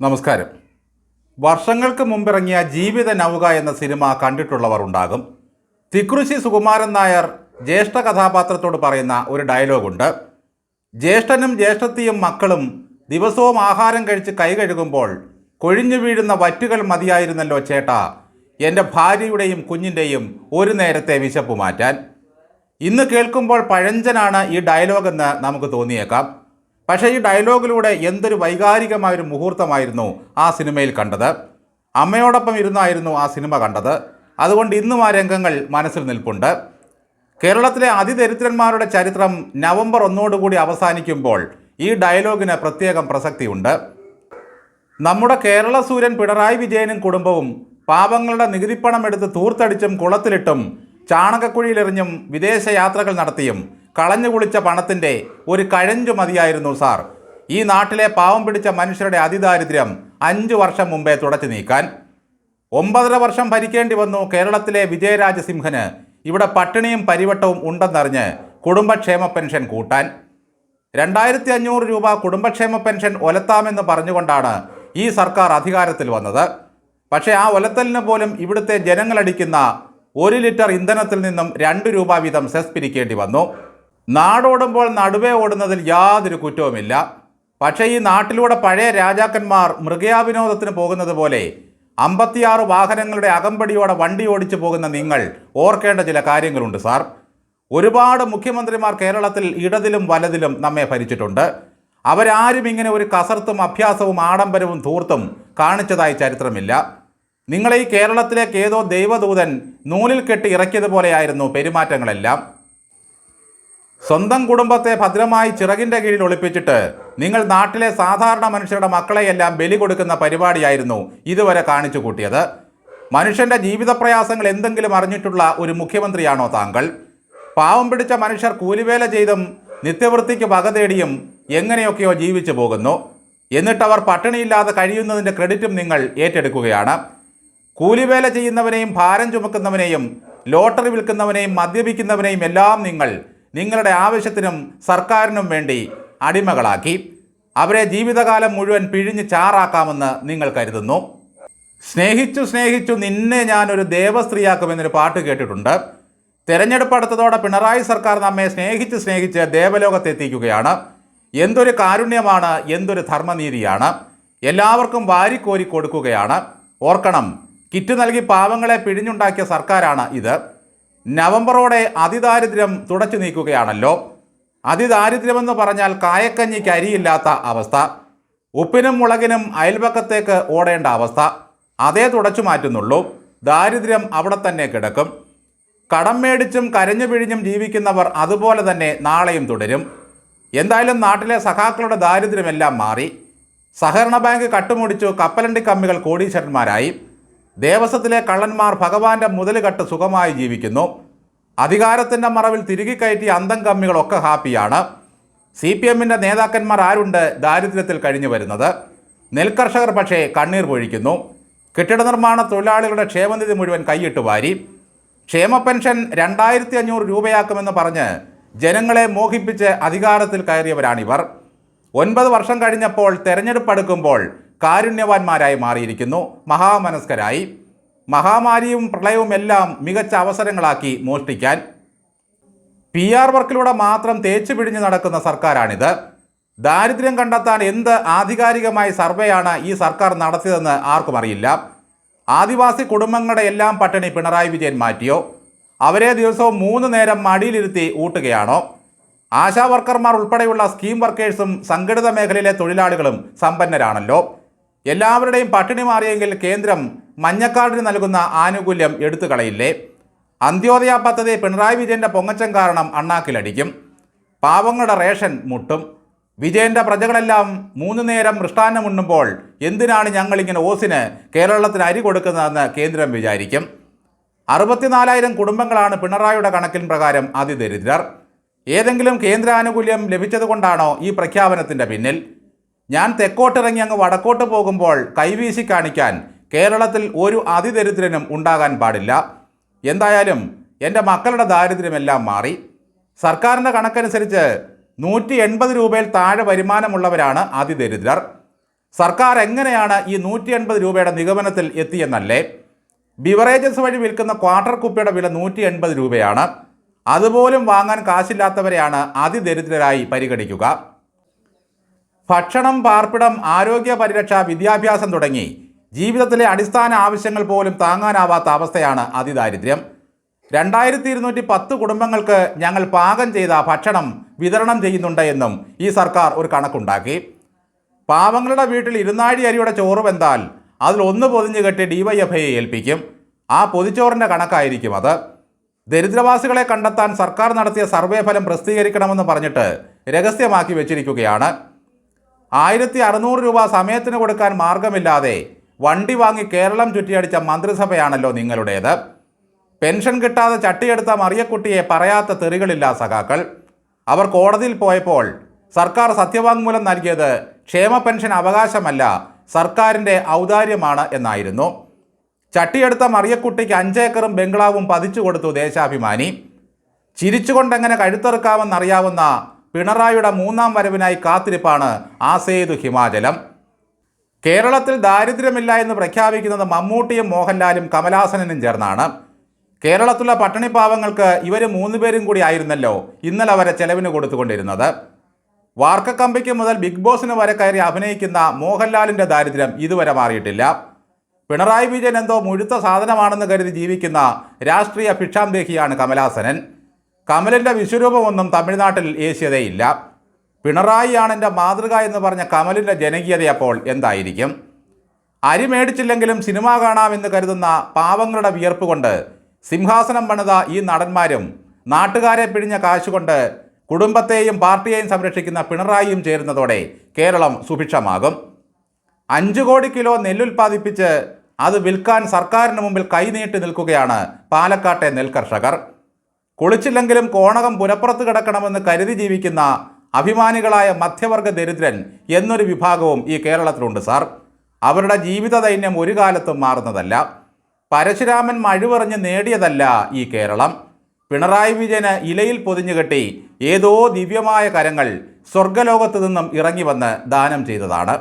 നമസ്കാരം. വർഷങ്ങൾക്ക് മുമ്പിറങ്ങിയ ജീവിത നൗക എന്ന സിനിമ കണ്ടിട്ടുള്ളവർ ഉണ്ടാകും. തിക്കുറിശി സുകുമാരൻ നായർ ജ്യേഷ്ഠ കഥാപാത്രത്തോട് പറയുന്ന ഒരു ഡയലോഗുണ്ട്. ജ്യേഷ്ഠനും ജ്യേഷ്ഠത്തിയും മക്കളും ദിവസവും ആഹാരം കഴിച്ച് കൈ കഴുകുമ്പോൾ കൊഴിഞ്ഞു വീഴുന്ന വറ്റുകൾ മതിയായിരുന്നല്ലോ ചേട്ടാ. എന്റെ ഭാര്യയുടെയും കുഞ്ഞിന്റെയും ഒരു നേരത്തെ വിശപ്പ് മാറ്റാൻ ഇന്ന് കേൾക്കുമ്പോൾ പഴഞ്ചനാണ് ഈ ഡയലോഗെന്ന് നമുക്ക് തോന്നിയേക്കാം. പക്ഷേ ഈ ഡയലോഗിലൂടെ എന്തൊരു വൈകാരികമായൊരു മുഹൂർത്തമായിരുന്നു ആ സിനിമയിൽ കണ്ടത്. അമ്മയോടൊപ്പം ഇരുന്നായിരുന്നു ആ സിനിമ കണ്ടത്. അതുകൊണ്ട് ഇന്നും ആ രംഗങ്ങൾ മനസ്സിൽ നിൽപ്പുണ്ട്. കേരളത്തിലെ അതിദരിദ്രന്മാരുടെ ചരിത്രം നവംബർ ഒന്നോടുകൂടി അവസാനിക്കുമ്പോൾ ഈ ഡയലോഗിന് പ്രത്യേകം പ്രസക്തിയുണ്ട്. നമ്മുടെ കേരള സൂര്യൻ പിണറായി വിജയനും കുടുംബവും പാപങ്ങളുടെ നികുതിപ്പണം എടുത്ത് തൂർത്തടിച്ചും കുളത്തിലിട്ടും ചാണകക്കുഴിയിലെറിഞ്ഞും വിദേശ യാത്രകൾ നടത്തിയും കളഞ്ഞു കുളിച്ച പണത്തിന്റെ ഒരു കഴഞ്ചു മതിയായിരുന്നു സാർ. ഈ നാട്ടിലെ പാവം പിടിച്ച മനുഷ്യരുടെ അതിദാരിദ്ര്യം അഞ്ചു വർഷം മുമ്പേ തുടച്ചു നീക്കാൻ. ഒമ്പതര വർഷം ഭരിക്കേണ്ടി വന്നു കേരളത്തിലെ വിജയരാജസിംഹന്. ഇവിടെ പട്ടിണിയും പരിവട്ടവും ഉണ്ടെന്നറിഞ്ഞ് കുടുംബക്ഷേമ പെൻഷൻ കൂട്ടാൻ. രണ്ടായിരത്തി അഞ്ഞൂറ് രൂപ കുടുംബക്ഷേമ പെൻഷൻ ഒലത്താമെന്ന് പറഞ്ഞുകൊണ്ടാണ് ഈ സർക്കാർ അധികാരത്തിൽ വന്നത്. പക്ഷേ ആ ഒലത്തലിന് പോലും ഇവിടുത്തെ ജനങ്ങളടിക്കുന്ന ഒരു ലിറ്റർ ഇന്ധനത്തിൽ നിന്നും രണ്ട് രൂപ വീതം സെസ് പിരിക്കേണ്ടി വന്നു. നാടോടുമ്പോൾ നടുവേ ഓടുന്നതിൽ യാതൊരു കുറ്റവുമില്ല. പക്ഷേ ഈ നാട്ടിലൂടെ പഴയ രാജാക്കന്മാർ മൃഗയാവിനോദത്തിന് പോകുന്നത് പോലെ അമ്പത്തിയാറ് വാഹനങ്ങളുടെ അകമ്പടിയോടെ വണ്ടി ഓടിച്ചു പോകുന്ന നിങ്ങൾ ഓർക്കേണ്ട ചില കാര്യങ്ങളുണ്ട് സാർ. ഒരുപാട് മുഖ്യമന്ത്രിമാർ കേരളത്തിൽ ഇടതിലും വലതിലും നമ്മെ ഭരിച്ചിട്ടുണ്ട്. അവരാരും ഇങ്ങനെ ഒരു കസർത്തും അഭ്യാസവും ആഡംബരവും ധൂർത്തും കാണിച്ചതായി ചരിത്രമില്ല. നിങ്ങളെ ഈ കേരളത്തിലേക്ക് ഏതോ ദൈവദൂതൻ നൂലിൽ കെട്ടി ഇറക്കിയതുപോലെയായിരുന്നു പെരുമാറ്റങ്ങളെല്ലാം. സ്വന്തം കുടുംബത്തെ ഭദ്രമായി ചിറകിന്റെ കീഴിൽ ഒളിപ്പിച്ചിട്ട് നിങ്ങൾ നാട്ടിലെ സാധാരണ മനുഷ്യരുടെ മക്കളെയെല്ലാം ബലി കൊടുക്കുന്ന പരിപാടിയായിരുന്നു ഇതുവരെ കാണിച്ചു കൂട്ടിയത്. മനുഷ്യന്റെ ജീവിതപ്രയാസങ്ങൾ എന്തെങ്കിലും അറിഞ്ഞിട്ടുള്ള ഒരു മുഖ്യമന്ത്രിയാണോ താങ്കൾ? പാവം പിടിച്ച മനുഷ്യർ കൂലിവേല ചെയ്തും നിത്യവൃത്തിക്ക് വക തേടിയും എങ്ങനെയൊക്കെയോ ജീവിച്ചു പോകുന്നു. എന്നിട്ടവർ പട്ടിണിയില്ലാതെ കഴിയുന്നതിന്റെ ക്രെഡിറ്റും നിങ്ങൾ ഏറ്റെടുക്കുകയാണ്. കൂലിവേല ചെയ്യുന്നവനെയും ഭാരം ചുമക്കുന്നവനെയും ലോട്ടറി വിൽക്കുന്നവനെയും മദ്യപിക്കുന്നവനെയും എല്ലാം നിങ്ങൾ നിങ്ങളുടെ ആവശ്യത്തിനും സർക്കാരിനും വേണ്ടി അടിമകളാക്കി അവരെ ജീവിതകാലം മുഴുവൻ പിഴിഞ്ഞ് ചാറാക്കാമെന്ന് നിങ്ങൾ കരുതുന്നു. സ്നേഹിച്ചു സ്നേഹിച്ചു നിന്നെ ഞാനൊരു ദേവസ്ത്രീയാക്കുമെന്നൊരു പാട്ട് കേട്ടിട്ടുണ്ട്. തെരഞ്ഞെടുപ്പ് അടുത്തതോടെ പിണറായി സർക്കാർ നമ്മെ സ്നേഹിച്ച് സ്നേഹിച്ച് ദേവലോകത്തെത്തിക്കുകയാണ്. എന്തൊരു കാരുണ്യമാണ് എന്തൊരു ധർമ്മനീതിയാണ്. എല്ലാവർക്കും വാരിക്കോരി കൊടുക്കുകയാണ്. ഓർക്കണം കിറ്റ് നൽകി പാവങ്ങളെ പിഴിഞ്ഞുണ്ടാക്കിയ സർക്കാരാണ് ഇത്. നവംബറോടെ അതിദാരിദ്ര്യം തുടച്ചു നീക്കുകയാണല്ലോ. അതിദാരിദ്ര്യമെന്ന് പറഞ്ഞാൽ കായക്കഞ്ഞിക്ക് അരിയില്ലാത്ത അവസ്ഥ. ഉപ്പിനും മുളകിനും അയൽപക്കത്തേക്ക് ഓടേണ്ട അവസ്ഥ. അതേ തുടച്ചു മാറ്റുന്നുള്ളൂ. ദാരിദ്ര്യം അവിടെ തന്നെ കിടക്കും. കടം മേടിച്ചും കരഞ്ഞു പിഴിഞ്ഞും ജീവിക്കുന്നവർ അതുപോലെ തന്നെ നാളെയും തുടരും. എന്തായാലും നാട്ടിലെ സഖാക്കളുടെ ദാരിദ്ര്യമെല്ലാം മാറി. സഹകരണ ബാങ്ക് കട്ടുമുടിച്ചു കപ്പലണ്ടി കമ്മികൾ കോടീശ്വരന്മാരായി. ദേവസ്വത്തിലെ കള്ളന്മാർ ഭഗവാന്റെ മുതലുകെട്ട് സുഖമായി ജീവിക്കുന്നു. അധികാരത്തിന്റെ മറവിൽ തിരികെ കയറ്റിയ അന്തം കമ്മികളൊക്കെ ഹാപ്പിയാണ്. സി പി എമ്മിന്റെ നേതാക്കന്മാർ ആരുണ്ട്? ദാരിദ്ര്യത്തിൽ കഴിഞ്ഞു വരുന്നത്. നെൽകർഷകർ പക്ഷേ കണ്ണീർ പൊഴിക്കുന്നു. കെട്ടിട നിർമ്മാണ തൊഴിലാളികളുടെ ക്ഷേമനിധി മുഴുവൻ കൈയിട്ട് വാരി. ക്ഷേമ പെൻഷൻ രണ്ടായിരത്തി അഞ്ഞൂറ് രൂപയാക്കുമെന്ന് പറഞ്ഞ് ജനങ്ങളെ മോഹിപ്പിച്ച് അധികാരത്തിൽ കയറിയവരാണിവർ. ഒൻപത് വർഷം കഴിഞ്ഞപ്പോൾ തെരഞ്ഞെടുപ്പ് അടുക്കുമ്പോൾ കാരുണ്യവാന്മാരായി മാറിയിരിക്കുന്നു. മഹാമനസ്കരായി. മഹാമാരിയും പ്രളയവും എല്ലാം മികച്ച അവസരങ്ങളാക്കി മോഷ്ടിക്കാൻ. പി ആർ വർക്കിലൂടെ മാത്രം തേച്ചു പിടിഞ്ഞു നടക്കുന്ന സർക്കാരാണിത്. ദാരിദ്ര്യം കണ്ടെത്താൻ എന്ത് ആധികാരികമായ സർവേയാണ് ഈ സർക്കാർ നടത്തിയതെന്ന് ആർക്കും അറിയില്ല. ആദിവാസി കുടുംബങ്ങളുടെ എല്ലാം പട്ടിണി പിണറായി വിജയൻ മാറ്റിയോ? അവരെ ദിവസവും മൂന്ന് നേരം മടിയിലിരുത്തി ഊട്ടുകയാണോ? ആശാ വർക്കർമാർ ഉൾപ്പെടെയുള്ള സ്കീം വർക്കേഴ്സും സംഘടിത മേഖലയിലെ തൊഴിലാളികളും സമ്പന്നരാണല്ലോ. എല്ലാവരുടെയും പട്ടിണി മാറിയെങ്കിൽ കേന്ദ്രം മഞ്ഞക്കാടിന് നൽകുന്ന ആനുകൂല്യം എടുത്തു കളയില്ലേ? അന്ത്യോദയ പദ്ധതി പിണറായി വിജയന്റെ പൊങ്ങച്ചം കാരണം അണ്ണാക്കിലടിക്കും. പാവങ്ങളുടെ റേഷൻ മുട്ടും. വിജയന്റെ പ്രജകളെല്ലാം മൂന്ന് നേരം മൃഷ്ടാന്നം ഉണ്ണുമ്പോൾ എന്തിനാണ് ഞങ്ങളിങ്ങനെ ഓസിന് കേരളത്തിന് അരി കൊടുക്കുന്നതെന്ന് കേന്ദ്രം വിചാരിക്കും. അറുപത്തിനാലായിരം കുടുംബങ്ങളാണ് പിണറായിയുടെ കണക്കിൻ പ്രകാരം അതിദരിദ്രർ. ഏതെങ്കിലും കേന്ദ്രാനുകൂല്യം ലഭിച്ചതുകൊണ്ടാണോ ഈ പ്രഖ്യാപനത്തിന്റെ പിന്നിൽ? ഞാൻ തെക്കോട്ടിറങ്ങി അങ്ങ് വടക്കോട്ട് പോകുമ്പോൾ കൈവീശി കാണിക്കാൻ കേരളത്തിൽ ഒരു അതിദരിദ്രനും ഉണ്ടാകാൻ പാടില്ല. എന്തായാലും എന്റെ മക്കളുടെ ദാരിദ്ര്യമെല്ലാം മാറി. സർക്കാരിന്റെ കണക്കനുസരിച്ച് നൂറ്റി എൺപത് രൂപയിൽ താഴെ വരുമാനമുള്ളവരാണ് അതിദരിദ്രർ. സർക്കാർ എങ്ങനെയാണ് ഈ നൂറ്റി എൺപത് രൂപയുടെ നിഗമനത്തിൽ എത്തിയെന്നല്ലേ? ബിവറേജസ് വഴി വിൽക്കുന്ന ക്വാർട്ടർ കുപ്പിയുടെ വില നൂറ്റി എൺപത് രൂപയാണ്. അതുപോലും വാങ്ങാൻ കാശില്ലാത്തവരെയാണ് അതിദരിദ്രരായി പരിഗണിക്കുക. ഭക്ഷണം പാർപ്പിടം ആരോഗ്യ പരിരക്ഷ വിദ്യാഭ്യാസം തുടങ്ങി ജീവിതത്തിലെ അടിസ്ഥാന ആവശ്യങ്ങൾ പോലും താങ്ങാനാവാത്ത അവസ്ഥയാണ് അതിദാരിദ്ര്യം. രണ്ടായിരത്തി ഇരുന്നൂറ്റി പത്ത് കുടുംബങ്ങൾക്ക് ഞങ്ങൾ പാകം ചെയ്ത ഭക്ഷണം വിതരണം ചെയ്യുന്നുണ്ട് എന്നും ഈ സർക്കാർ ഒരു കണക്കുണ്ടാക്കി. പാവങ്ങളുടെ വീട്ടിൽ ഇരുന്നാഴി അരിയുടെ ചോറ് വെന്താൽ അതിൽ ഒന്ന് പൊതിഞ്ഞു കെട്ടി ഡിവൈഎഫ്ഐയെ ഏൽപ്പിക്കും. ആ പൊതിച്ചോറിന്റെ കണക്കായിരിക്കും അത്. ദരിദ്രവാസികളെ കണ്ടെത്താൻ സർക്കാർ നടത്തിയ സർവേ ഫലം പ്രസിദ്ധീകരിക്കണമെന്ന് പറഞ്ഞിട്ട് രഹസ്യമാക്കി വെച്ചിരിക്കുകയാണ്. ആയിരത്തി അറുന്നൂറ് രൂപ സമയത്തിന് കൊടുക്കാൻ മാർഗമില്ലാതെ വണ്ടി വാങ്ങി കേരളം ചുറ്റിയടിച്ച മന്ത്രിസഭയാണല്ലോ നിങ്ങളുടേത്. പെൻഷൻ കിട്ടാതെ ചട്ടിയെടുത്ത മറിയക്കുട്ടിയെ പറയാത്ത തെറികളില്ല സഖാക്കൾ. അവർ കോടതിയിൽ പോയപ്പോൾ സർക്കാർ സത്യവാങ്മൂലം നൽകിയത് ക്ഷേമ പെൻഷൻ അവകാശമല്ല സർക്കാരിന്റെ ഔദാര്യമാണ് എന്നായിരുന്നു. ചട്ടിയെടുത്ത മറിയക്കുട്ടിക്ക് അഞ്ചേക്കറും ബംഗ്ലാവും പതിച്ചു കൊടുത്തു ദേശാഭിമാനി. ചിരിച്ചുകൊണ്ടെങ്ങനെ കഴുത്തെറുക്കാമെന്നറിയാവുന്ന പിണറായിയുടെ മൂന്നാം വരവിനായി കാത്തിരിപ്പാണ് ആസേതു ഹിമാചലം. കേരളത്തിൽ ദാരിദ്ര്യമില്ല എന്ന് പ്രഖ്യാപിക്കുന്നത് മമ്മൂട്ടിയും മോഹൻലാലും കമലാസനും ചേർന്നാണ്. കേരളത്തിലെ പട്ടിണിപ്പാവങ്ങൾക്ക് ഇവർ മൂന്നുപേരും കൂടി ആയിരുന്നല്ലോ ഇന്നലെ വരെ ചെലവിന് കൊടുത്തുകൊണ്ടിരുന്നത്. വാർക്കക്കമ്പിക്ക് മുതൽ ബിഗ് ബോസിന് വരെ കയറി അഭിനയിക്കുന്ന മോഹൻലാലിന്റെ ദാരിദ്ര്യം ഇതുവരെ മാറിയിട്ടില്ല. പിണറായി വിജയൻ എന്തോ മുഴുത്ത സാധനമാണെന്ന് കരുതി ജീവിക്കുന്ന രാഷ്ട്രീയ ഭിക്ഷാന്തേഹിയാണ് കമലാസനൻ കമലിന്റെ വിശ്വരൂപമൊന്നും തമിഴ്നാട്ടിൽ ഏഷ്യതയില്ല. പിണറായിയാണ് എന്റെ മാതൃക എന്ന് പറഞ്ഞ കമലിന്റെ ജനകീയത അപ്പോൾ എന്തായിരിക്കും? അരി മേടിച്ചില്ലെങ്കിലും സിനിമ കാണാമെന്ന് കരുതുന്ന പാവങ്ങളുടെ വിയർപ്പ് കൊണ്ട് സിംഹാസനം പണിത ഈ നടന്മാരും നാട്ടുകാരെ പിഴിഞ്ഞ കാശുകൊണ്ട് കുടുംബത്തെയും പാർട്ടിയെയും സംരക്ഷിക്കുന്ന പിണറായിയും ചേരുന്നതോടെ കേരളം സുഭിക്ഷമാകും. അഞ്ച് കോടി കിലോ നെല്ലുൽപ്പാദിപ്പിച്ച് അത് വിൽക്കാൻ സർക്കാരിന് മുമ്പിൽ കൈനീട്ടി നിൽക്കുകയാണ് പാലക്കാട്ടെ നെൽകർഷകർ. കുളിച്ചില്ലെങ്കിലും കോണകം പുരപ്പുറത്ത് കിടക്കണമെന്ന് കരുതി ജീവിക്കുന്ന അഭിമാനികളായ മധ്യവർഗ ദരിദ്രൻ എന്നൊരു വിഭാഗവും ഈ കേരളത്തിലുണ്ട് സാർ. അവരുടെ ജീവിത ദൈന്യം ഒരു കാലത്തും മാറുന്നതല്ല. പരശുരാമൻ മഴുവറിഞ്ഞ് നേടിയതല്ല ഈ കേരളം. പിണറായി വിജയന് ഇലയിൽ പൊതിഞ്ഞുകെട്ടി ഏതോ ദിവ്യമായ കരങ്ങൾ സ്വർഗലോകത്തു നിന്നും ഇറങ്ങി വന്ന് ദാനം ചെയ്തതാണ്.